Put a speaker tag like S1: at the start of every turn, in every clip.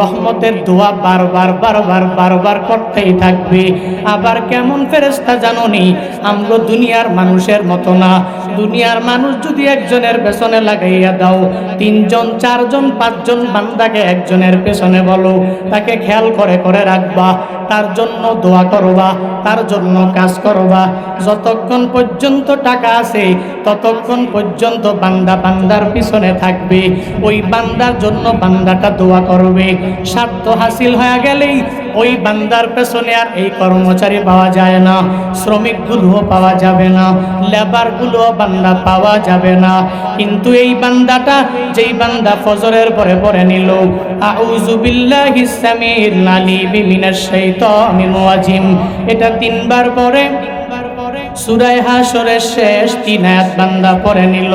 S1: রহমতের দোয়া বারবার বারবার বারবার করতেই থাকবে। আবার কেমন ফেরেস্তা জাননি? আমগো দুনিয়ার মানুষের মতো না। দুনিয়ার মানুষ যদি একজনের পেছনে লাগাইয়া দাও, তিনজন, চারজন, পাঁচজন বান্দাকে একজনের পেছনে বলো, তাকে খেয়াল করে করে রাখবা। তার জন্য দোয়া করবা, তার জন্য কাজ করবা। যতক্ষণ পর্যন্ত টাকা আছে, ততক্ষণ পর্যন্ত বান্দা বান্দার পিছনে থাকবে। ওই বান্দার জন্য বান্দাটা দোয়া করবে। স্বার্থ হাসিল হয়ে গেলেই ওই বান্দার পেছনে আর এই কর্মচারী পাওয়া যায় না। শ্রমিকগুলোও পাওয়া যাবে না লেবারগুলোও বান্দা পাওয়া যাবে না। কিন্তু এই বান্দাটা যেই বান্দা ফজরের পরে পরে নিল, আউযু বিল্লাহিস সামির আলিম মিনাশ শাইতানির রাজিম। এটা তিনবার পরে সুরায় হাসরের শেষ তিন বান্দা পরে নিল।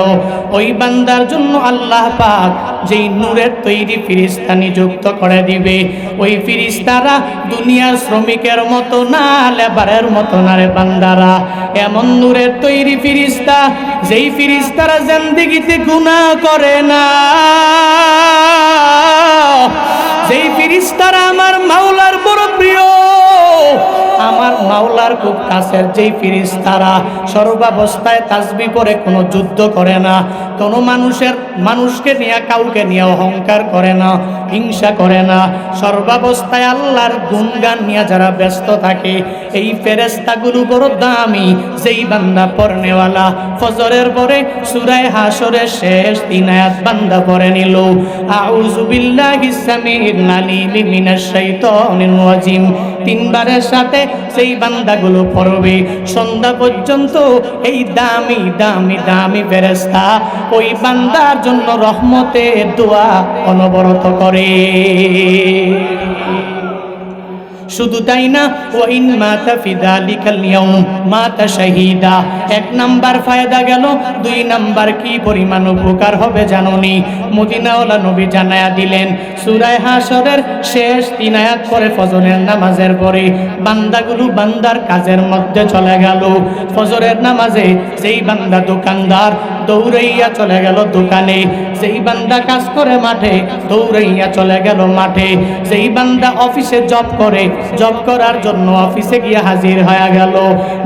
S1: ওই বান্দার জন্য আল্লাহ পাক যেই নূরের তৈরি ফিরিস্তা নিযুক্ত করে দিবে। ওই ফিরিস্তারা দুনিয়ার শ্রমিকের মতো না, লেবারের মতো না রে বান্দারা। এমন নূরের তৈরি ফিরিস্তা, যেই ফিরিস্তারা জিন্দিগিতে গুনাহ করে না। যেই ফিরিস্তারা আমার মাওলার বড় প্রিয় আমার মাওলার খুব কাছের যেই ফিরিস্তারা সর্বাবস্থায় তাসবি করে, কোনো যুদ্ধ করে না। কোনো মানুষের, মানুষকে নিয়ে কাউকে নিয়ে অহংকার করে না, হিংসা করে না। সর্বাবস্থায় আল্লাহর গুণগান নিয়ে যারা ব্যস্ত থাকে, এই ফেরেস্তাগুলো বড় দামি যেই বান্দা পড়নেওয়ালা ফজরের পরে সুরায় হাসরের শেষ তিন আয়াত বান্দা পড়ে নিল। আউযু বিল্লাহিস সামির আলিম মিনাশ শাইতানির তিনবারের সাথে সেই বান্দাগুলো পড়বে। সন্ধ্যা পর্যন্ত এই দামি দামি দামি বেরেস্তা ওই বান্দার জন্য রহমতের দোয়া অনবরত করে। শুধু তাই না, ওয়াইন মাতা ফিদা ফিদালিকাল ইয়াউম, মাতা শাহিদা। এক নাম্বার ফায়দা গেল, দুই নাম্বার কি পরিমাণ উপকার হবে জাননি। মদিনাওয়ালা নবী জানায়া দিলেন, সুরায় হাসরের শেষ তিন আয়াত পরে ফজরের নামাজের পরে বান্দাগুলো বান্দার কাজের মধ্যে চলে গেল। ফজরের নামাজে যেই বান্দা দোকানদার দৌড়াইয়া চলে গেল দোকানে, যেই বান্দা কাজ করে মাঠে দৌড়াইয়া চলে গেল মাঠে, যেই বান্দা অফিসে জব করে জব করার জন্য অফিসে গিয়ে হাজির হয়ে গেল।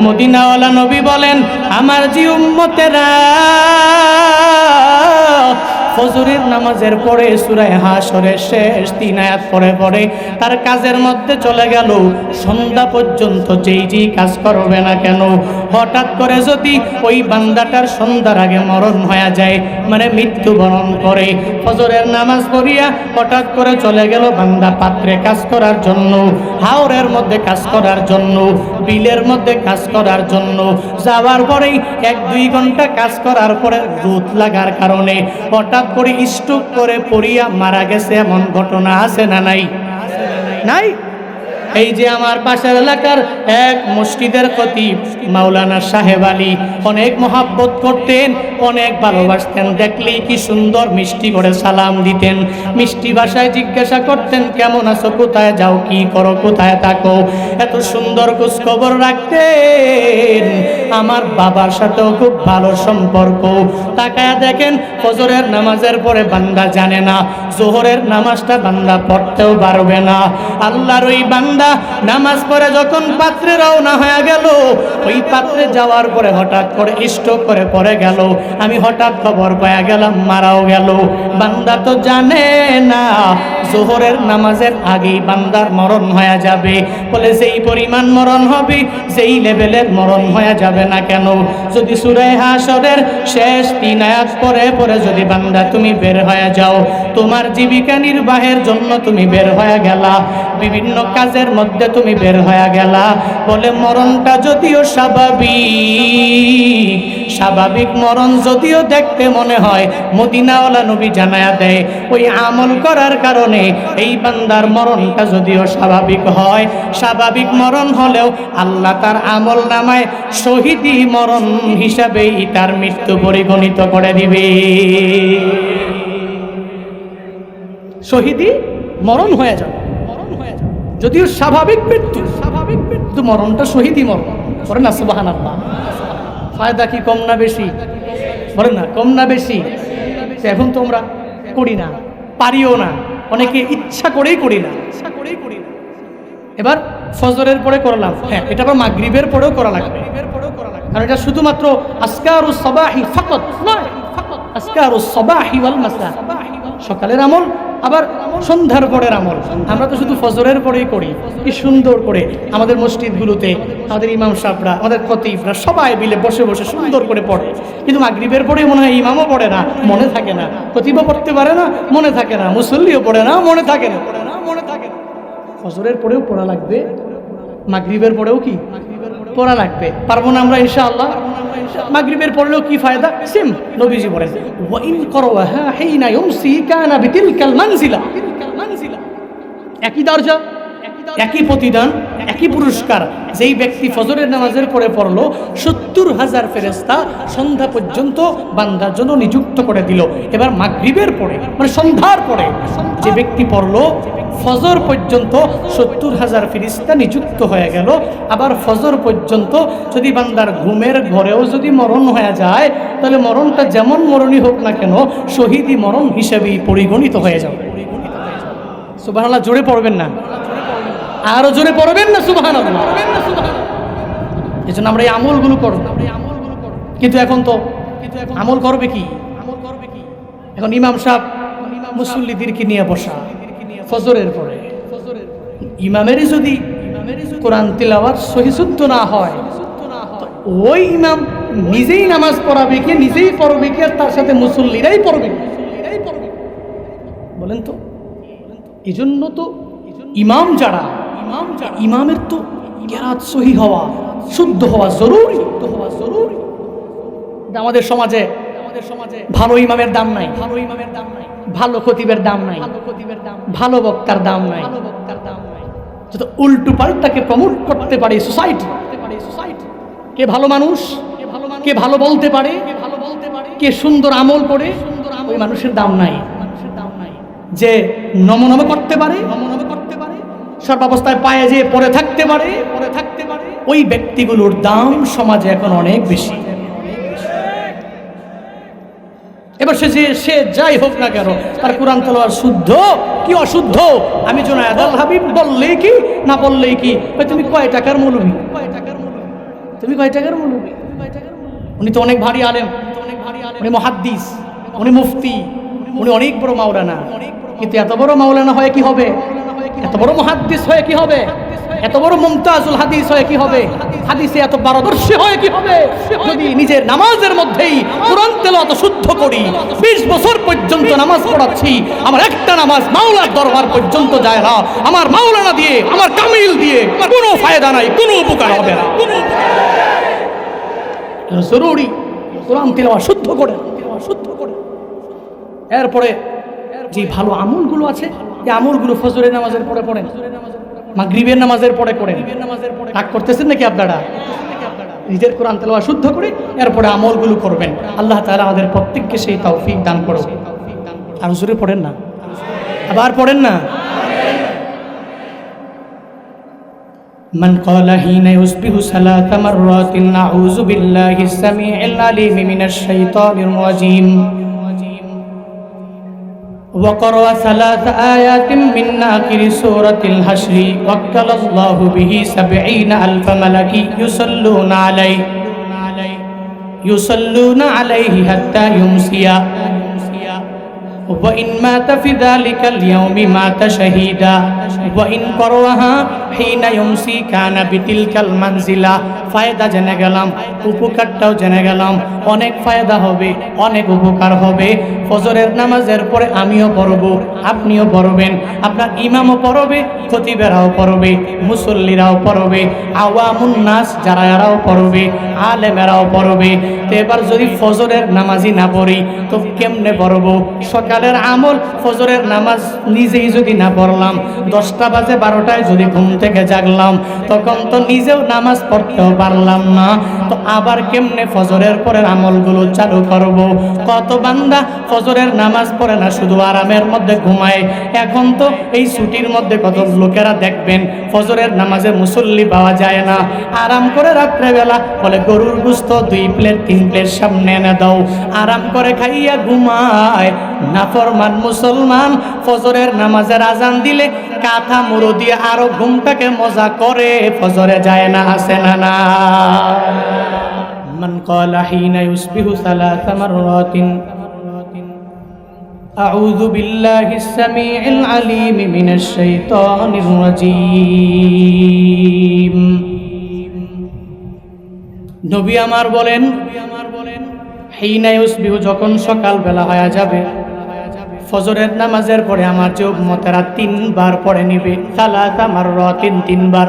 S1: মদিনাওয়ালা নবী বলেন আমার জি উম্মতেরা ফজরের নামাজের পরে সুরায় হাসরের শেষ তিন আয়াত পরে পরে তার কাজের মধ্যে চলে গেল। সন্ধ্যা পর্যন্ত যেই যেই কাজ করবে না কেন? হঠাৎ করে যদি ওই বান্দাটার সন্ধ্যার আগে মরণ হয়ে যায় মানে মৃত্যুবরণ করে। ফজরের নামাজ পড়িয়া হঠাৎ করে চলে গেল বান্দা পাত্রে কাজ করার জন্য, হাওরের মধ্যে কাজ করার জন্য, বিলের মধ্যে কাজ করার জন্য। যাওয়ার পরেই এক দুই ঘণ্টা কাজ করার পরে রোদ লাগার কারণে হঠাৎ করে স্টোক করে পড়িয়া মারা গেছে এমন ঘটনা আছে না নাই? নাই? এই যে আমার পাশের এলাকার এক মসজিদের খতিব, মাওলানা সাহেব আলী, অনেক মহাব্বত করতেন, অনেক ভালোবাসতেন। দেখলেই কি সুন্দর মিষ্টি করে সালাম দিতেন। মিষ্টি ভাষায় জিজ্ঞাসা করতেন, কেমন আছো? কোথায় যাও? কি করো? কোথায় থাকো? এত সুন্দর খোঁজ খবর রাখতেন। আমার বাবার সাথেও খুব ভালো সম্পর্ক। তাকায় দেখেন, ফজরের নামাজের পরে বান্দা জানে না, জোহরের নামাজটা বান্দা পড়তেও পারবে না। আল্লাহর ওই বান্দা নামাজ পড়ে যখন পাত্রে রওনা হয়ে গেল, ওই পাত্রে যাওয়ার পরে হঠাৎ করে স্ট্রোক করে পড়ে গেল। আমি হঠাৎ খবর পাওয়া গেলাম, মারাও গেল। বান্দা তো জানে না, জোহরের নামাজের আগেই বান্দার মরণ হয়ে যাবে। বলে, যেই পরিমাণ মরণ হবে সেই লেভেলের মরণ হয়ে যাবে না কেন? যদি সুরাই হাসরের শেষ তিন আয়াত পরে পরে যদি বান্দা তুমি বের হয়ে যাও, তোমার জীবিকা নির্বাহের জন্য তুমি বের হয়ে গেলা। বিভিন্ন কাজের মধ্যে তুমি বের হয়ে গেলা। বলে, মরণটা যদিও স্বাভাবিক স্বাভাবিক মরণ যদিও দেখতে মনে হয়, মদিনাওয়ালা নবী জানায়া দেয়, ওই আমল করার কারণে এই বান্দার মরণটা যদিও স্বাভাবিক হয়। স্বাভাবিক মরণ হলেও আল্লাহ তার আমল নামায় শহীদি মরণ হিসাবেই তার মৃত্যু পরিগণিত করে দিবে। শহীদি মরণ হয়ে যাবে। মরণ হয়ে যাবে। যদিও স্বাভাবিক মৃত্যু স্বাভাবিক মৃত্যু। মরণটা শহীদি মরণ। বলেন না সুবাহান আল্লাহ ফায়দা কি, কম না বেশি? বলেন না, কম না বেশি? এখন তোমরা করি না, পারিও না। অনেকে ইচ্ছা করেই করি না। ইচ্ছা করেই করি না এবার ফজরের পরে করলাম। হ্যাঁ এটা আবার মাগরিবের পরেও করা লাগবে। কারণ এটা শুধুমাত্র আসকারু সবাহি ফাকত নয়। আসকারু সবাহি ওয়াল মাসা সকালের আমল, আবার সন্ধ্যার পরের আমল। আমরা তো শুধু ফজরের পরেই করি, কি সুন্দর করে আমাদের মসজিদগুলোতে, আমাদের ইমাম সাহেবরা, আমাদের খতিবরা সবাই মিলে বসে বসে সুন্দর করে পড়ে। কিন্তু মাগরিবের পরে মনে হয় ইমামও পড়ে না, মনে থাকে না। খতিবও পড়তে পারে না, মনে থাকে না। মুসল্লিও পড়ে না মনে থাকে না পড়ে না, মনে থাকে না। ফজরের পরেও পড়া লাগবে, মাগরিবের পরেও কি? পড়া লাগবে। পারব না আমরা ইনশাআল্লাহ। মাগরিবের পড়লেও কি ফায়দা? সেম, নবীজি বলেন, ওয়াইন করওয়াহা না ইউমসি কানা বিতিলকাল মানজিলা। একই দরজা, একই প্রতিদান। একই পুরস্কার যেই ব্যক্তি ফজরের নামাজের পরে পড়ল, সত্তর হাজার ফেরেস্তা সন্ধ্যা পর্যন্ত বান্দার জন্য নিযুক্ত করে দিল। এবার মাগরিবের পরে মানে সন্ধ্যার পরে যে ব্যক্তি পড়ল, ফজর পর্যন্ত সত্তর হাজার ফিরিস্তা নিযুক্ত হয়ে গেল। আবার ফজর পর্যন্ত যদি বান্দার ঘুমের ঘরেও যদি মরণ হয়ে যায়, তাহলে মরণটা যেমন মরণই হোক না কেন শহীদি মরণ হিসেবেই পরিগণিত হয়ে যাবে। সুবাহ জোরে পড়বেন না। আরও জোরে পড়বেন না সুবাহ এই জন্য আমরা এই আমলগুলো করব। কিন্তু এখন তো আমল করবে কি? এখন ইমাম সাহেব মুসল্লিদেরকে নিয়ে বসা, ফজরের পরে। ইমামেরই যদি কোরআন তিলাওয়াত সহিশুদ্ধ না হয় ওই ইমাম নিজেই নামাজ পড়াবে কে, নিজেই পড়বে কে, আর তার সাথে মুসল্লিরাই পড়বে বলেন তো। এই জন্য তো ইমাম যারা ইমামের তো কেরাত সহি হওয়া, শুদ্ধ হওয়া জরুরি। শুদ্ধ হওয়া জরুরি আমাদের সমাজে আমাদের সমাজে ভালো ইমামের দাম নাই। ভালো ইমামের দাম নাই ভালো খতিবের দাম নাই। ভালো খতিবের দাম ভালো বক্তার দাম নাই। ভালো বক্তার দাম নাই যত উল্টো পাল্টাকে প্রমোট করতে পারে সোসাইটি সোসাইটি কে ভালো মানুষ, কে ভালো কে ভালো বলতে পারে, কে ভালো বলতে পারে কে সুন্দর আমল করে সুন্দর ওই মানুষের দাম নাই। মানুষের দাম নাই যে নমনম করতে পারে নমনম করতে পারে সর্বাবস্থায় পায়ে যে পড়ে থাকতে পারে, পড়ে থাকতে পারে। ওই ব্যক্তিগুলোর দাম সমাজে এখন অনেক বেশি। এবার সে যে, সে যাই হোক না কেন, তার কোরআন তলোয়ার শুদ্ধ কি অশুদ্ধ? আমি জোনায়দ আল হাবিব, বললেই কি, না বললেই কি? তুমি কয় টাকার মৌলবি? তুমি কয় টাকার মৌলবি? উনি তো অনেক ভারী আলেম, উনি মহাদ্দিস, উনি মুফতি, উনি অনেক বড় মাওলানা। কিন্তু এত বড় মাওলানা হয় কি হবে? এত বড় মহাদ্দিস হয়ে কি হবে? এত বড় মুমতাজুল হাদিস হয়ে কি হবে? হাদিসে এত পারদর্শী হয়ে কি হবে? যদি নিজের নামাজের মধ্যেই কোরআন তেলাওয়াত শুদ্ধ করি 20 বছর পর্যন্ত নামাজ পড়াচ্ছি, আমার একটা নামাজ মাওলার দরবার পর্যন্ত যায় না। আমার মাওলানা দিয়ে, আমার কামিল দিয়ে কোনো ফায়দা নাই, কোনো উপকার হবে না। জরুরি। কোরআন তেলাওয়াত শুদ্ধ করে। শুদ্ধ করে। এরপরে যে ভালো আমলগুলো আছে এই আমলগুলো ফজরের নামাজের পরে পড়েন মাগরিবের নামাজের পরে করেন রাগ করতেছেন নাকি আপনারা নিজের কোরআন তেলাওয়া শুদ্ধ করে এরপরে আমলগুলো করবেন আল্লাহ তাআলা আমাদের প্রত্যেককে সেই তৌফিক দান করো আর জোরে পড়েন না আবার পড়েন না من قال حين يصبح ثلاث مرات أعوذ بالله السميع العليم من الشيطان الرجيم وقرأ ثلاث آيات من آخر سورة الحشر وكل الله به سبعين ألف ملك يصلون عليه يصلون عليه حتى يمسي وإن مات في ذلك اليوم مات شهيدا. وإن قرأها حين يمسي كان بتلك المنزلة. ফায়দা জেনে গেলাম, উপকারটাও জেনে গেলাম। অনেক ফায়দা হবে, অনেক উপকার হবে। ফজরের নামাজের পরে আমিও পড়ব, আপনিও পড়বেন। আপনার ইমামও পড়বে, খতিবেরাও পড়বে, মুসল্লিরাও পড়বে, আওয়ামুন নাস যারা এরাও পড়বে, আলেমেরাও পড়বে। তো এবার যদি ফজরের নামাজই না পড়ি, তো কেমনে পড়ব? সকালের আমল ফজরের নামাজ নিজেই যদি না পড়লাম, দশটা বাজে বারোটায় যদি ঘুম থেকে জাগলাম, তখন তো নিজেও নামাজ পড়তে পড়তেও পারলাম না। তো আবার কেমনে ফজরের পরের আমলগুলো চালু করব? কত বান্দা ফজরের নামাজ পড়ে না, শুধু আরামের মধ্যে ঘুমায়। এখন তো এই ছুটির মধ্যে কত লোকেরা দেখবেন, ফজরের নামাজে মুসল্লি পাওয়া যায় না। আরাম করে রাত্রেবেলা বলে, গরুর গুস্ত দুই প্লেট, তিন প্লেট সামনে এনে দাও। আরাম করে খাইয়া ঘুমায়। নাফরমান মুসলমান ফজরের নামাজের আজান দিলে কাঁথা মুড়ো দিয়ে আরও ঘুমটাকে মজা করে। ফজরে যায় না, আসে না না। من قال حين يصبح ثلاث مرات أعوذ بالله السميع العليم من الشيطان الرجيم নবী আমার বলেন হিনা ইউসবিহু যখন সকালবেলা হয়ে যাবে ফজরের নামাজের পরে আমার যে উম্মতেরা তিনবার পড়ে নিবে সালাত আমার র তিন তিনবার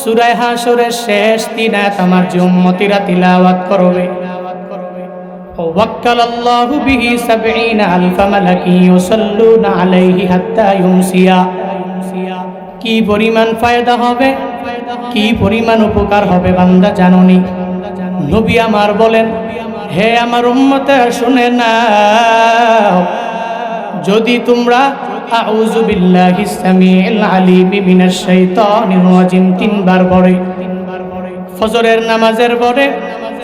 S1: সূরা হাশরের শেষ তিন আয়াত আমার যে উম্মতিরা তিলাওয়াত করবে ووكل الله به سبعين ألف ملك يصلون عليه حتى يمسي কি পরিমাণ ফায়দা হবে কি পরিমাণ উপকার হবে বান্দা জাননি নবী আমার বলেন হে আমার উম্মতে শুনে না যদি তোমরা আউযু বিল্লাহি সামিল আলিম মিনাশ শাইতানির রাজিম। তিনবার পড়ে। ফজরের নামাজের পরে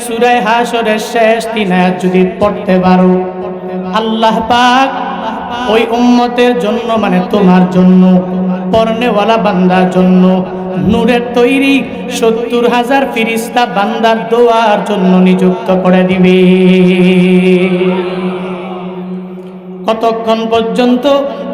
S1: সূরা হাশরের শেষ তিন আয়াত যদি পড়তে পারো, আল্লাহ পাক ওই উম্মতের জন্য মানে তোমার জন্য, পর্নেওয়ালা বান্দার জন্য, নূরের তৈরি সত্তর হাজার ফিরিস্তা বান্দার দোয়ার জন্য নিযুক্ত করে দিবে। কতক্ষণ পর্যন্ত?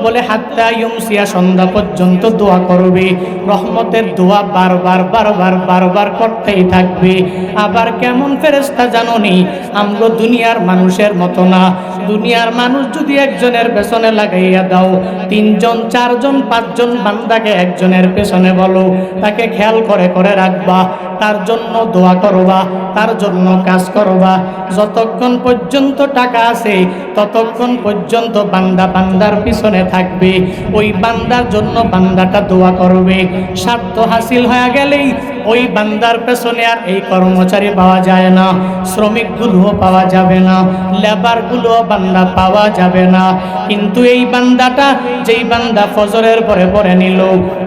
S1: বলে, হাত্তা ইউমসিয়া, সন্ধ্যা পর্যন্ত দোয়া করবে। রহমতের দোয়া বারবার বারবার বারবার করতেই থাকবে। আবার কেমন ফেরেস্তা জাননি? আমগো দুনিয়ার মানুষের মতো না। দুনিয়ার মানুষ যদি একজনের পেছনে লাগাইয়া দাও, তিনজন, চারজন, পাঁচজন বান্দাকে একজনের পেছনে বলো। তাকে খেয়াল করে করে রাখবা। তার জন্য দোয়া করবা, তার জন্য কাজ করবা। যতক্ষণ পর্যন্ত টাকা আছে, ততক্ষণ পর্যন্ত বান্দা বান্দার পিছনে থাকবে। ওই বান্দার জন্য বান্দাটা দোয়া করবে। স্বার্থ হাসিল হয়ে গেলেই ওই বান্দার পেছনে আর এই কর্মচারী পাওয়া যায় না। শ্রমিকগুলোও পাওয়া যাবে না। লেবারগুলোও বান্দা পাওয়া যাবে না। কিন্তু এই বান্দাটা যেই বান্দা ফজরের পরে পরে নিল,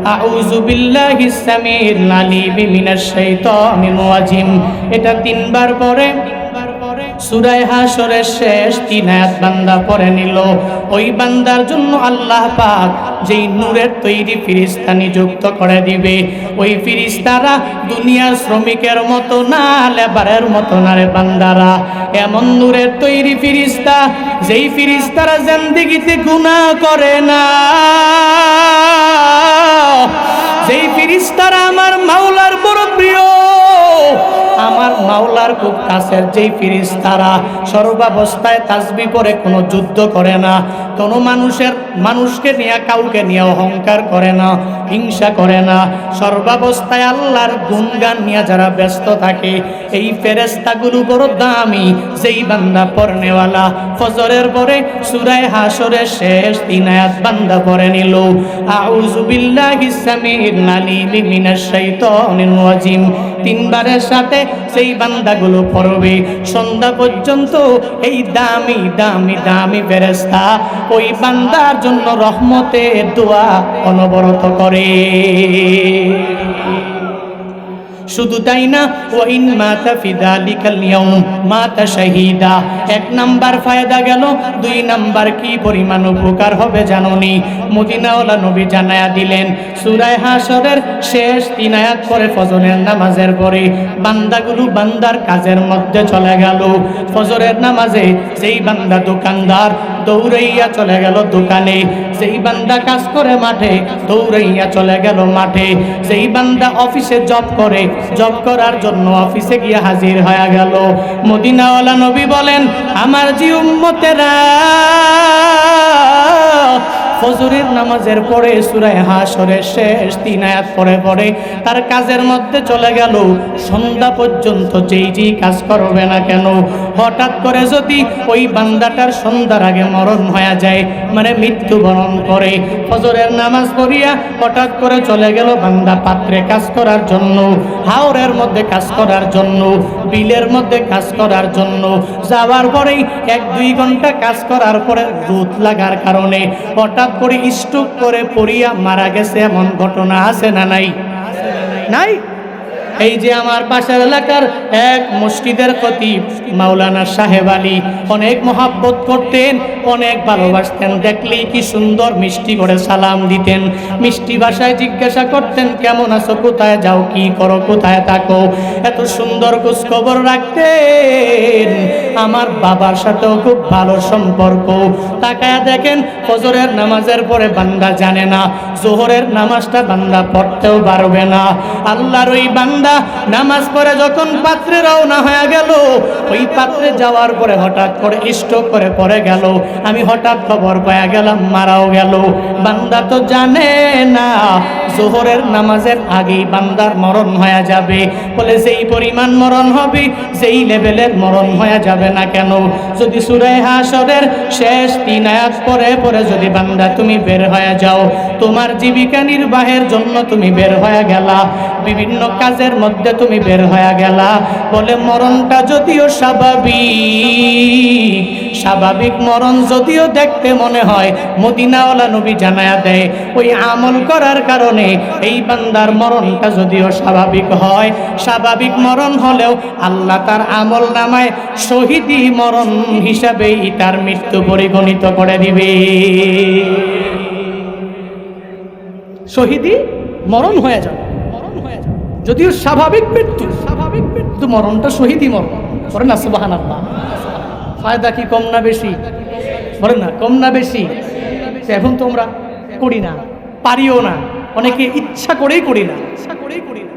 S1: আউযু বিল্লাহিস সামিল আলিম মিনাশ শাইতানির রাজিম। এটা তিনবার পরে সুরায় হাসরের শেষ তিন আয়াত বান্দা পরে নিল। ওই বান্দার জন্য আল্লাহ পাক যেই নূরের তৈরি ফিরিস্তা নিযুক্ত করে দিবে। ওই ফিরিস্তারা দুনিয়ার শ্রমিকের মতো না, লেবারের মতো না রে বান্দারা। এমন নূরের তৈরি ফিরিস্তা, যেই ফিরিস্তারা জিন্দিগিতে গুনাহ করে না। যেই ফিরিস্তারা আমার মাওলার বড় প্রিয় আমার মাওলার খুব কাছের যেই ফিরিস্তারা সর্বাবস্থায় তাসবি করে কোনো যুদ্ধ করে না, কোনো মানুষের, মানুষকে নিয়ে কাউকে নিয়ে অহংকার করে না, হিংসা করে না। সর্বাবস্থায় আল্লাহর গুণগান নিয়ে যারা ব্যস্ত থাকে, এই ফেরেস্তাগুলো বড় দামি যেই বান্দা পড়নেওয়ালা ফজরের পরে সুরায় হাসরের শেষ তিন আয়াত বান্দা পড়ে নিল। আউযু বিল্লাহিস সামিল আলিম মিনাশ শাইতানির তিনবারের সাথে সেই বান্দাগুলো পড়বে। সন্ধ্যা পর্যন্ত এই দামি দামি দামি ফেরেস্তা ওই বান্দার জন্য রহমতের দোয়া অনবরত করে। শুধু তাই না, ওয়াইন মাতা ফিদালিকাল ইয়াউম, মাতা শাহিদা। এক নাম্বার ফায়দা গেল, দুই নাম্বার কি পরিমাণ উপকার হবে জাননি। মদিনাওয়ালা নবী জানায়া দিলেন, সূরায়ে হাসরের শেষ তিন আয়াত পরে ফজরের নামাজের পরে বান্দাগুলো বান্দার কাজের মধ্যে চলে গেল। ফজরের নামাজে যেই বান্দা দোকানদার দৌড়াইয়া চলে গেল দোকানে সেই বান্দা কাজ করে মাঠে দৌড়াইয়া চলে গেল মাঠে সেই বান্দা অফিসে জব করে জব করার জন্য অফিসে গিয়ে হাজির হয়ে গেল। মদিনাওয়ালা নবী বলেন আমার জি উম্মতেরা ফজরের নামাজের পরে সুরায় হাসরের শেষ তিন আয়াত পরে পরে তার কাজের মধ্যে চলে গেল। সন্ধ্যা পর্যন্ত যেই যেই কাজ করবে না কেন? হঠাৎ করে যদি ওই বান্দাটার সন্ধ্যার আগে মরণ হয়ে যায় মানে মৃত্যুবরণ করে। ফজরের নামাজ পড়িয়া হঠাৎ করে চলে গেল বান্দা পাত্রে কাজ করার জন্য, হাওরের মধ্যে কাজ করার জন্য, বিলের মধ্যে কাজ করার জন্য। যাওয়ার পরেই এক দুই ঘণ্টা কাজ করার পরে রোদ লাগার কারণে হঠাৎ করে স্টোক করে পড়িয়া মারা গেছে এমন ঘটনা আছে না নাই? নাই? এই যে আমার পাশের এলাকার এক মসজিদের খতিব, মাওলানা সাহেব আলী, অনেক মহাব্বত করতেন, অনেক ভালোবাসতেন। দেখলেই কি সুন্দর মিষ্টি করে সালাম দিতেন। মিষ্টি ভাষায় জিজ্ঞাসা করতেন, কেমন আছো? কোথায় যাও? কি করো? কোথায় থাকো? এত সুন্দর খোঁজ খবর রাখতেন। আমার বাবার সাথেও খুব ভালো সম্পর্ক। তাকায় দেখেন, ফজরের নামাজের পরে বান্দা জানে না, জোহরের নামাজটা বান্দা পড়তেও পারবে না। আল্লাহর ওই বান্দা নামাজ পড়ে যখন পাত্রে রওনা হয়ে গেল, ওই পাত্রে যাওয়ার পরে হঠাৎ করে স্ট্রোক করে পড়ে গেল। আমি হঠাৎ খবর পাওয়া গেলাম, মারাও গেল। বান্দা তো জানে না, জোহরের নামাজের আগেই বান্দার মরণ হয়ে যাবে। বলে, যেই পরিমাণ মরণ হবে, যেই লেভেলের মরণ হয়ে যাবে না কেন? যদি সুরে হাসরের শেষ তিন আয়াত পরে পরে যদি বান্দা তুমি বের হয়ে যাও, তোমার জীবিকা নির্বাহের জন্য তুমি বের হয়ে গেলা। বিভিন্ন কাজের মধ্যে তুমি বের হয়ে গেলা। বলে, মরণটা যদিও স্বাভাবিক স্বাভাবিক মরণ যদিও দেখতে মনে হয়, মদিনাওয়ালা নবী জানায়া দেয়, ওই আমল করার কারণে এই বান্দার মরণটা যদিও স্বাভাবিক হয়। স্বাভাবিক মরণ হলেও আল্লাহ তার আমল নামায় শহীদি মরণ হিসাবেই তার মৃত্যু পরিগণিত করে দিবে। শহীদি মরণ হয়ে যাবে। যদিও স্বাভাবিক মৃত্যু স্বাভাবিক মৃত্যু মরণটা শহীদি মরণ। বলেন না সুবাহান আল্লাহ ফায়দা কি কম না বেশি? বলেন না, কম না বেশি। এখন তো আমরা করি না, পারিও না। অনেকে ইচ্ছা করেই করি না। ইচ্ছা করেই করি না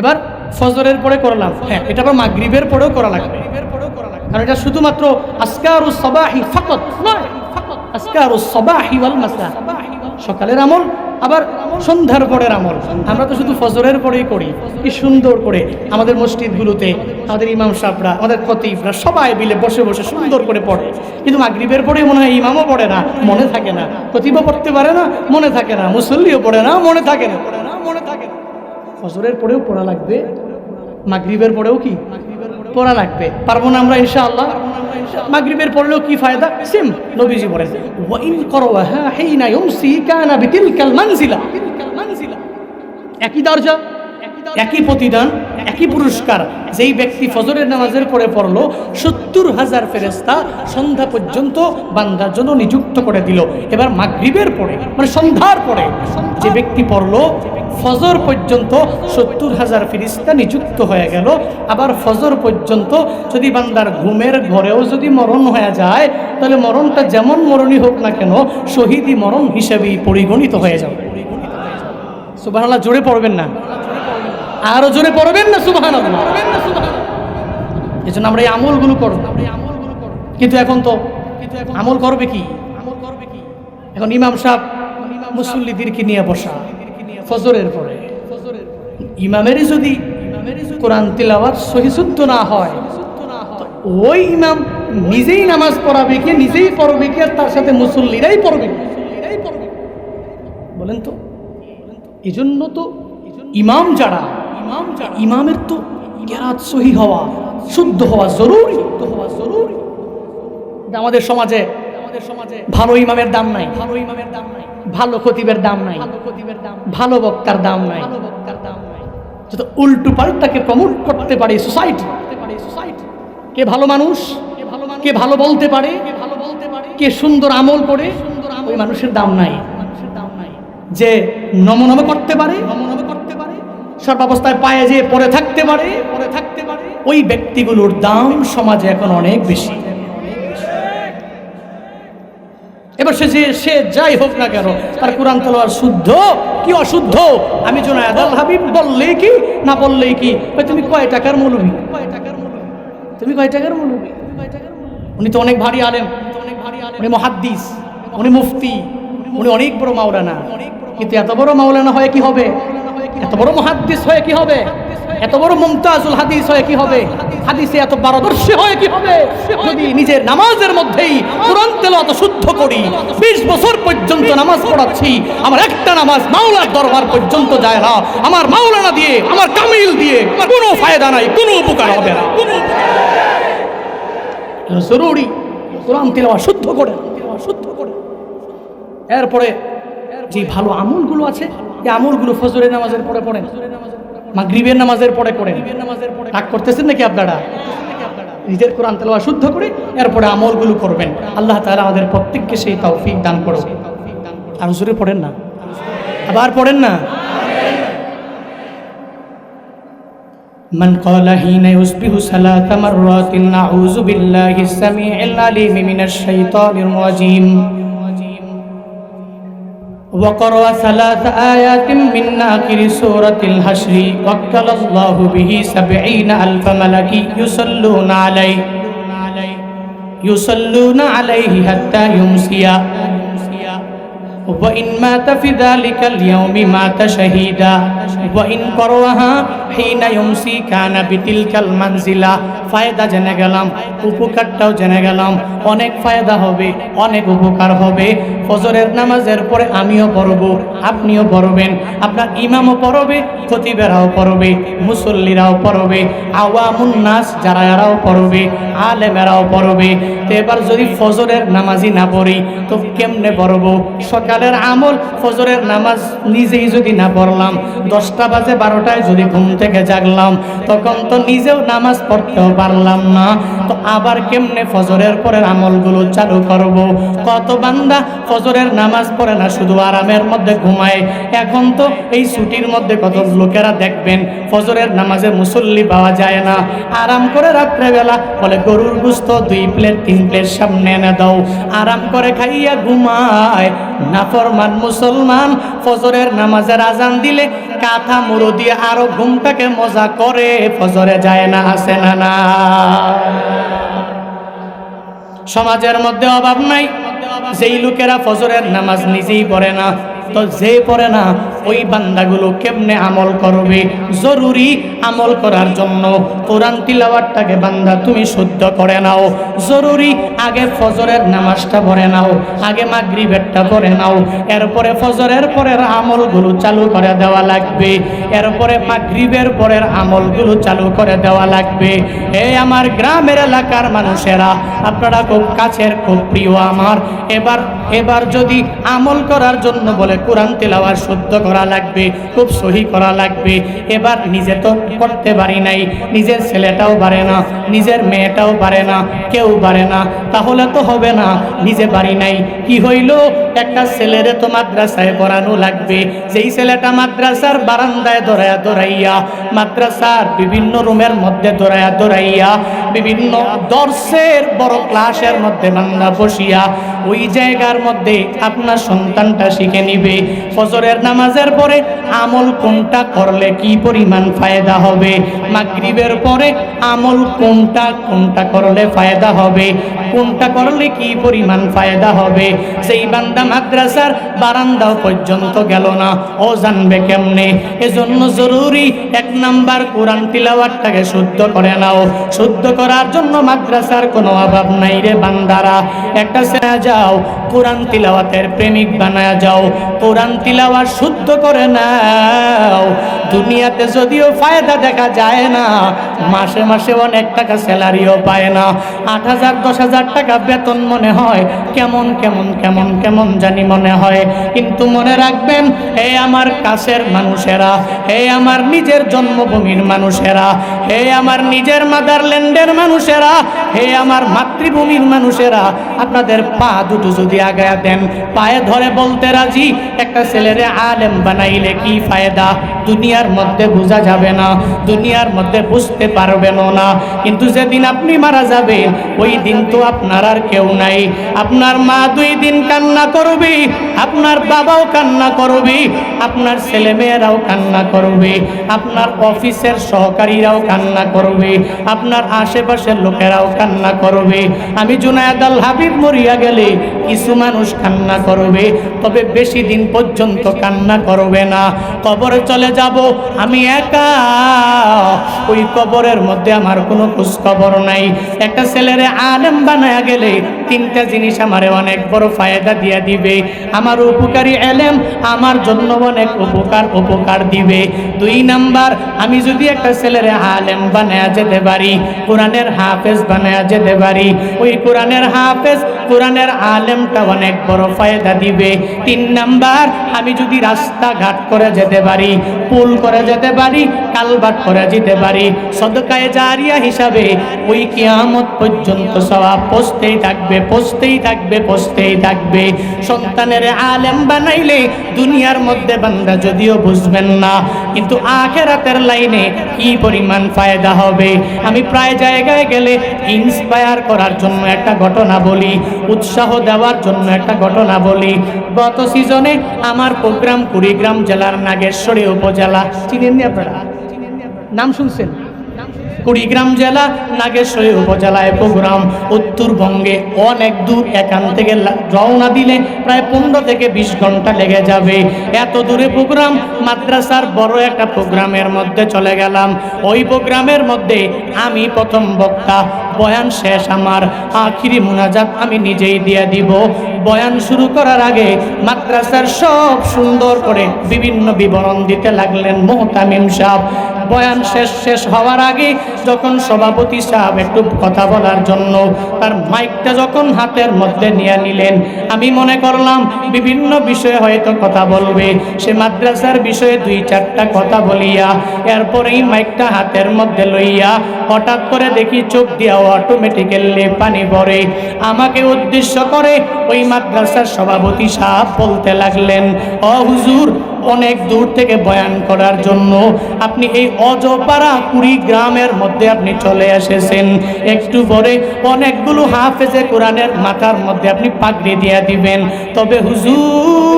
S1: এবার ফজরের পরে করলাম। হ্যাঁ এটা আবার মাগরিবের পরেও করা লাগবে। কারণ এটা শুধুমাত্র আসকারু সবাহি ফাকত নয় আসকারু সবাহি ওয়াল মাসা সকালের আমল আবার সন্ধ্যার পরের আমল। আমরা তো শুধু ফজরের পরেই করি। কি সুন্দর করে আমাদের মসজিদগুলোতে আমাদের ইমাম সাহরা আমাদের খতিবরা সবাই মিলে বসে বসে সুন্দর করে পড়ে। কিন্তু মাগরিবের পরে মনে হয় ইমামও পড়ে না, মনে থাকে না। খতিবও পড়তে পারে না, মনে থাকে না। মুসল্লিও পড়ে না মনে থাকে না পড়ে না, মনে থাকে না। ফজরের পরেও পড়া লাগবে। মাগরিবের পরেও কি? পড়া লাগবে। পারব না আমরা ইনশাআল্লাহ। মাগরিবের পড়লেও কি ফায়দা? সেম নবীজি বলেন ওয়াইন না হিনা ইউমসি কানা বিতিলকাল মানজিলা। একই দরজা, একই প্রতিদান। একই পুরস্কার যেই ব্যক্তি ফজরের নামাজের পরে পড়ল, সত্তর হাজার ফেরেস্তা সন্ধ্যা পর্যন্ত বান্দার জন্য নিযুক্ত করে দিল। এবার মাগরিবের পরে মানে সন্ধ্যার পরে যে ব্যক্তি পড়ল, ফজর পর্যন্ত সত্তর হাজার ফিরিস্তা নিযুক্ত হয়ে গেল। আবার ফজর পর্যন্ত যদি বান্দার ঘুমের ঘরেও যদি মরণ হয়ে যায়, তাহলে মরণটা যেমন মরণই হোক না কেন শহীদি মরণ হিসেবেই পরিগণিত হয়ে যাবে। সুবাহ জোরে পড়বেন না। আরও জোরে পড়বেন না সুবাহ এই জন্য আমরা এই আমলগুলো করব। কিন্তু এখন তো আমল করবে কি? আমল করবে কি এখন ইমাম সাহেব মুসল্লিদেরকে নিয়ে বসা, ফজরের পরে। ইমামেরই যদি কোরআন তিলাওয়াত সহিশুদ্ধ না হয় ওই ইমাম নিজেই নামাজ পড়াবে কে, নিজেই পড়বে কে, আর তার সাথে মুসল্লিরাই পড়বে বলেন তো। এই জন্য তো ইমাম যারা ইমামের তো কেরাত সহি হওয়া শুদ্ধ হওয়া জরুরি। হওয়া জরুরি। আমাদের সমাজে আমাদের সমাজে ভালো ইমামের দাম নাই। ভালো ইমামের দাম নাই। ভালো খতিবের দাম নাই। ভালো খতিবের দাম ভালো বক্তার দাম নাই। ভালো বক্তার দাম নাই। যত উল্টো পাল্টাকে প্রমোট করতে পারে সোসাইটি কে ভালো মানুষ কে ভালো মানুষ কে ভালো বলতে পারে কে ভালো বলতে পারে কে সুন্দর আমল করে সুন্দর ওই মানুষের দাম নাই। মানুষের দাম নাই। যে নমনম করতে পারে নমনম করতে পারে সর্বাবস্থায় পায়ে যে পড়ে থাকতে পারে, পড়ে থাকতে পারে। ওই ব্যক্তিগুলোর দাম সমাজে এখন অনেক বেশি। এবার বয়সে যে, সে যাই হোক না কেন, তার কোরআন তলোয়ার শুদ্ধ কি অশুদ্ধ? আমি জোনায়দ আল হাবিব, বললেই কি, না বললেই কি? তুমি কয় টাকার মৌলবি? তুমি কয় টাকার মৌলবি? উনি তো অনেক ভারী আলেম, উনি মহাদ্দিস, উনি মুফতি, উনি অনেক বড় মাওলানা। কিন্তু এত বড় মাওলানা হয়ে কি হবে? এত বড় মহাদ্দিস হয়ে কি হবে? এত বড় মুমতাজুল হাদিস হয়ে কি হবে? হাদিসে এত পারদর্শী হয়ে কি হবে? যদি নিজের নামাজের মধ্যেই কোরআন তেলাওয়াত শুদ্ধ করি, বিশ বছর পর্যন্ত নামাজ পড়াচ্ছি, আমার একটা নামাজ মাওলার দরবার পর্যন্ত যায় না। আমার মাওলানা দিয়ে, আমার কামিল দিয়ে কোনো ফায়দা নাই, কোনো উপকার হবে না। জরুরি। কোরআন তেলাওয়াত শুদ্ধ করে শুদ্ধ করে। এরপরে যে ভালো আমলগুলো আছে এই আমলগুলো ফজরের নামাজের পরে পড়েন মাগরিবের নামাজের পরে করেন রাগ করতেছেন নাকি আপনারা নিজের কোরআন তেলাওয়াত শুদ্ধ করে এরপরে আমলগুলো করবেন আল্লাহ তাআলা আমাদের প্রত্যেককে সেই তৌফিক দান করো আর জোরে পড়েন না আবার পড়েন না من قال حين يصبح ثلاث مرات أعوذ بالله السميع العليم من الشيطان الرجيم وقرأ ثلاث آيات من آخر سورة الحشر. وكل الله به سبعين ألف ملك يصلون عليه يصلون عليه حتى يمسي وإن مات في ذلك اليوم مات شهيدا وإن قرأها حين يمسي كان بتلك المنزلة ফায়দা জেনে গেলাম উপকারটাও জেনে গেলাম অনেক ফায়দা হবে অনেক উপকার হবে ফজরের নামাজের পরে আমিও পড়ব আপনিও পড়বেন আপনার ইমামও পড়বে খতিবেরাও পড়বে মুসল্লিরাও পড়বে আওয়ামুন নাস যারা এরাও পড়বে আলেমেরাও পড়বে তো এবার যদি ফজরের নামাজই না পড়ি তো কেমনে পড়ব সকালের আমল, ফজরের নামাজ নিজেই যদি না পড়লাম, দশটা বাজে বারোটায় যদি ঘুম থেকে জাগলাম, তখন তো নিজেও নামাজ পড়তেও পারলাম না। তো আবার কেমনে ফজরের পরের আমলগুলো চালু করব? কত বান্দা ফজরের নামাজ পড়ে না, শুধু আরামের মধ্যে ঘুমায়। এখন তো এই ছুটির মধ্যে কত লোকেরা দেখবেন, ফজরের নামাজে মুসল্লি পাওয়া যায় না। আরাম করে রাত্রেবেলা বলে, গরুর গুস্ত দুই প্লেট, তিন প্লেট সামনে এনে দাও। আরাম করে খাইয়া ঘুমায় নাফরমান মুসলমান, ফজরের নামাজের আজান দিলে কাথা মুড়ো দিয়ে আরও ঘুমটাকে মজা করে, ফজরে যায় না, আসে না না। সমাজের মধ্যে অভাব নাই। যেই লোকেরা ফজরের নামাজ নিজেই পড়ে না তো যে পড়ে না, ওই বান্দাগুলো কেমনে আমল করবে? জরুরি আমল করার জন্য কোরআন তিলাওয়াতটাকে বান্দা তুমি শুদ্ধ করে নাও। জরুরি আগে ফজরের নামাজটা পড়ে নাও, আগে মাগরিবেরটা পড়ে নাও। এরপরে ফজরের পরের আমলগুলো চালু করে দেওয়া লাগবে। এরপরে মাগরিবের পরের আমলগুলো চালু করে দেওয়া লাগবে। এই আমার গ্রামের এলাকার মানুষেরা, আপনারা খুব কাছের, খুব প্রিয় আমার। এবার এবার যদি আমল করার জন্য বলে কোরআন তেলাওয়ার শুদ্ধ করা লাগবে, খুব সহি করা লাগবে। এবার নিজে তো করতে পারি নাই, নিজের ছেলেটাও পারে না, নিজের মেয়েটাও পারে না, কেউ পারে না, তাহলে তো হবে না, নিজে পারি নাই। কি হইল? একটা ছেলেরে তো মাদ্রাসায় পড়ানো লাগবে, যেই ছেলেটা মাদ্রাসার বারান্দায় দৌড়াইয়া দৌড়াইয়া মাদ্রাসার বিভিন্ন রুমের মধ্যে দৌড়াইয়া দৌড়াইয়া বিভিন্ন দর্শের বড় ক্লাসের মধ্যে বান্দা বসিয়া, ওই জায়গার মধ্যে আপনার সন্তানটা শিখে নিবে। ফজরের নামাজের পরে আমল কোনটা করলে কি পরিমাণ ফায়দা হবে? মাগরিবের পরে আমল কোনটা কোনটা করলে ফায়দা হবে? কোনটা করলে কি পরিমাণ ফায়দা হবে? সেই বান্দা মাদ্রাসার বারান্দাও পর্যন্ত গেল না, ও জানবে কেমনে? এজন্য জরুরি এক নাম্বার কোরআন তিলাওয়াতটাকে শুদ্ধ করে নাও। শুদ্ধ করার জন্য মাদ্রাসার কোনো অভাব নাই রে বান্দারা। একটা যাও কোরআন তিলাওয়াতের প্রেমিক বানায়া যাও, কোরআন তিলাওয়াত শুদ্ধ করে নাও। দুনিয়াতে যদিও ফায়দা দেখা যায় না, মাসে মাসে অনেক টাকা স্যালারিও পায় না। আট হাজার, দশ হাজার টাকা বেতন মনে হয়, কেমন কেমন কেমন কেমন জানি মনে হয়। কিন্তু মনে রাখবেন হে আমার কাছের মানুষেরা হে আমার নিজের জন্মভূমির মানুষেরা হে আমার নিজের মাদারল্যান্ডের মানুষেরা হে আমার মাতৃভূমির মানুষেরা, আপনাদের পা দুটো যদি আগায়া দেন। পায়ে ধরে বলতে রাজি, একটা ছেলেরে আলেম বানাইলে কি ফায়দা? দুনিয়ার মধ্যে বোঝা যাবে না, দুনিয়ার মধ্যে বুঝতে পারবেন না। কিন্তু যেদিন আপনি মারা যাবেন, ওই দিন তো আপনার আর কেউ নাই। আপনার মা দুই দিন কান্না করবে, আপনার বাবাও কান্না করবে, আপনার ছেলেমেয়েরাও কান্না করবে, আপনার অফিসের সহকারীরাও কান্না করবে, আপনার আশেপাশের লোকেরাও কান্না করবে। আমি জুনায়দ আল হাবিব মরিয়া গেলে কিছু মানুষ কান্না করবে, তবে বেশি দিন পর্যন্ত কান্না করবে না। কবরে চলে যাব, আমি একা। ওই কবরের মধ্যে আমার কোনো খোঁজ খবর নাই। একটা ছেলেরে আলেম বানায় গেলে তিনটা জিনিস আমারে অনেক বড় ফায়দা দিয়া দিবে। আমার উপকারী এলেম আমার জন্য অনেক উপকার উপকার দিবে। দুই নাম্বার, আমি যদি একটা ছেলেরে আলেম বানায় যেতে পারি, কোরআনের হাফেজ বানায় যেতে পারি, ওই কোরআনের হাফেজ, কোরআনের আলেমটা অনেক বড় ফায়দা দিবে। তিন নাম্বার, আমি যদি রাস্তাঘাট করে যেতে পারি, পুল করে যেতে পারি কালবাট করে যেতে পারি, সদকায়ে জারিয়া হিসাবে ওই কিয়ামত পর্যন্ত সবাব পৌঁছতেই থাকবে পৌঁছতেই থাকবে পৌঁছতেই থাকবে। সন্তানের আলেম বানাইলে দুনিয়ার মধ্যে বান্দা যদিও বুঝবেন না, কিন্তু আখেরাতের লাইনে কি পরিমাণ ফায়দা হবে? আমি প্রায় জায়গায় গেলে ইন্সপায়ার করার জন্য একটা ঘটনা বলি, উৎসাহ দেওয়ার জন্য একটা ঘটনা বলি। গত সিজনে আমার প্রোগ্রাম কুড়িগ্রাম জেলার নাগেশ্বরী উপজেলা। চিনেন নি আপনারা? নাম শুনছেন? কুড়িগ্রাম জেলা নাগেশ্বরী উপজেলায় প্রোগ্রাম উত্তরবঙ্গে অনেক দূর এখান থেকে রওনা দিলে প্রায় পনেরো থেকে বিশ ঘণ্টা লেগে যাবে। এত দূরে প্রোগ্রাম মাদ্রাসার বড় একটা প্রোগ্রামের মধ্যে চলে গেলাম। ওই প্রোগ্রামের মধ্যে আমি প্রথম বক্তা। বয়ান শেষ আমার। আখিরি মুনাজাত আমি নিজেই দিয়ে দিব। বয়ান শুরু করার আগে মাদ্রাসার সব সুন্দর করে বিভিন্ন বিবরণ দিতে লাগলেন মোহতামিম সাহ বয়ান শেষ শেষ হওয়ার আগে যখন সভাপতি সাহেব একটু কথা বলার জন্য তার মাইকটা যখন হাতের মধ্যে নিয়ে নিলেন, আমি মনে করলাম বিভিন্ন বিষয়ে হয়তো কথা বলবে। সে মাদ্রাসার বিষয়ে দুই চারটা কথা বলিয়া, এরপরেই মাইকটা হাতের মধ্যে লইয়া হঠাৎ করে দেখি চোখ দিয়া অটোমেটিক্যালি পানি পড়ে আমাকে উদ্দেশ্য করে ওই মাদ্রাসার সভাপতি সাহেব বলতে লাগলেন অ হুজুর, অনেক দূর থেকে বয়ান করার জন্য আপনি এই অজপাড়া কুড়ি গ্রামের মধ্যে আপনি চলে এসেছেন। একটু পরে অনেকগুলো হাফেজে কোরআনের মাথার মধ্যে আপনি পাগড়ি দিয়ে দিবেন। তবে হুজুর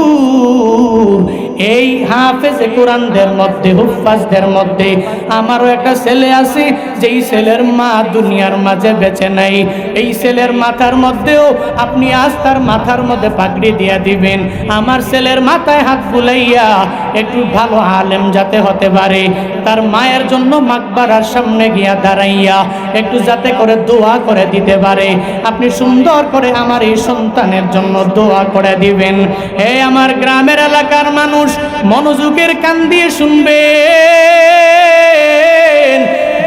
S1: এই হাফেজে কোরআনদের মধ্যে হুফাজদের মধ্যে আমারও একটা ছেলে আছে, যেই ছেলের মা দুনিয়ার মাঝে বেঁচে নাই। এই ছেলের মাথার মধ্যেও আপনি আজ তার মাথার মধ্যে পাগড়ি দিয়া দিবেন। আমার ছেলের মাথায় হাত বুলাইয়া একটু ভালো আলেম যাতে হতে পারে। তার মায়ের জন্য মাকবারার সামনে গিয়া দাঁড়াইয়া একটু যাতে করে দোয়া করে দিতে পারে। আপনি সুন্দর করে আমার এই সন্তানের জন্য দোয়া করে দিবেন। হে আমার গ্রামের এলাকার মানুষ মনোযোগের কান দিয়ে শুনবেন।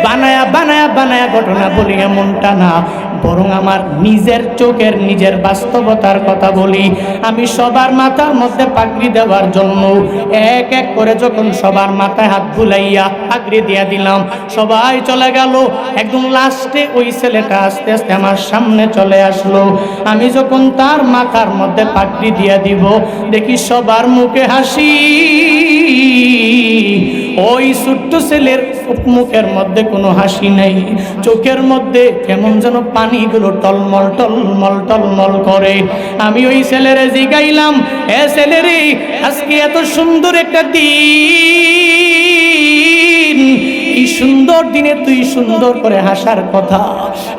S1: বানায়া বানায়া বানায়া ঘটনা বলি এমনটা না। বরং আমার নিজের চোখের নিজের বাস্তবতার কথা বলি। আমি সবার মাথার মধ্যে পাগড়ি দেওয়ার জন্য এক এক করে যখন সবার মাথায় হাত বুলাইয়া পাগড়ি দিয়া দিলাম, সবাই চলে গেল। একদম লাস্টে ওই ছেলেটা আস্তে আস্তে আমার সামনে চলে আসলো। আমি যখন তার মাথার মধ্যে পাগড়ি দিয়া দিব, দেখি সবার মুখে হাসি। ওই ছোট্ট ছেলের মুখের মধ্যে কোনো হাসি নেই। চোখের মধ্যে কেমন যেন পানিগুলো টলমল টলমল টলমল করে। আমি ওই ছেলেরে জিগাইলাম, এ ছেলেরে, আজকে এত সুন্দর একটা দিন। এই সুন্দর দিনে তুই সুন্দর করে হাসার কথা।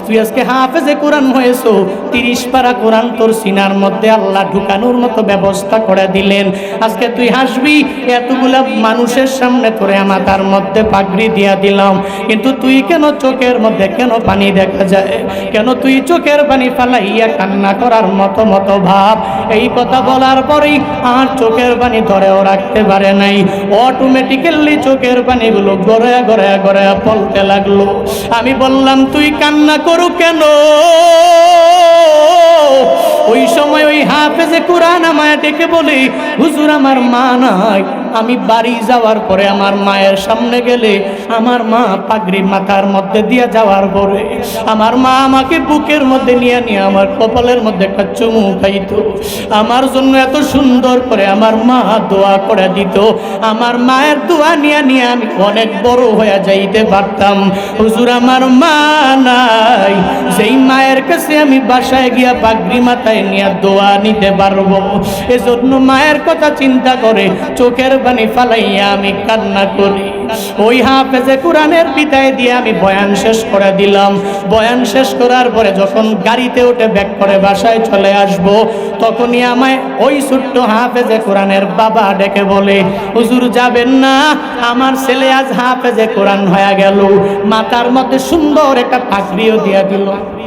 S1: তুই আজকে হাফেজে কোরআন হয়েছো, তিরিশ পারা কোরআন তোর সিনার মধ্যে আল্লাহ ঢুকানোর মতো ব্যবস্থা করে দিলেন। আজকে তুই হাসবি, এতগুলা মানুষের সামনে তোরে মাথার মধ্যে পাগড়ি দিয়া দিলাম। কিন্তু তুই কেন চোখের মধ্যে কেন পানি দেখা যায়? কেন তুই চোখের পানি ফালাইয়া কান্না করার মতো মতো ভাব? এই কথা বলার পরেই আর চোখের পানি ধরেও রাখতে পারে নাই। অটোমেটিক্যালি চোখের পানিগুলো গড়ে গড়ে গড়ে পলতে লাগল। আমি বললাম, তুই কান্না করু কেন? ওই সময় ওই হাফেজে কোরআন আমায় ডেকে বলে হুজুর আমার মা নাই। আমি বাড়ি যাওয়ার পরে আমার মায়ের সামনে গেলে আমার মা পাগড়ি মাথার মধ্যে দিয়ে যাওয়ার পরে আমার মা আমাকে বুকের মধ্যে নিয়ে নিয়ে আমার কপালের মধ্যে একটা চুমু খাইতো। আমার জন্য এত সুন্দর করে আমার মা দোয়া করে দিত। আমার মায়ের দোয়া নিয়ে নিয়ে আমি অনেক বড় হয়ে যাইতে পারতাম। হুজুর, আমার মা নাই। সেই মায়ের কাছে আমি বাসায় গিয়া পাগড়ি মাথায় নিয়ে দোয়া নিতে পারব, এজন্য মায়ের কথা চিন্তা করে চোখের পানি ফালাইয়া আমি কান্না করি। ওই হাফেজে কোরআনের বিদায় দিয়ে আমি বয়ান শেষ করে দিলাম। বয়ান শেষ করার পরে যখন গাড়িতে উঠে ব্যাক করে বাসায় চলে আসব, তখনই আমায় ওই ছোট্ট হাফেজে কোরআনের বাবা ডেকে বলে, হুজুর যাবেন না, আমার ছেলে আজ হাফেজে কোরআন হয়ে গেল। মাতার মধ্যে সুন্দর একটা পাগড়িও দিয়া দিল।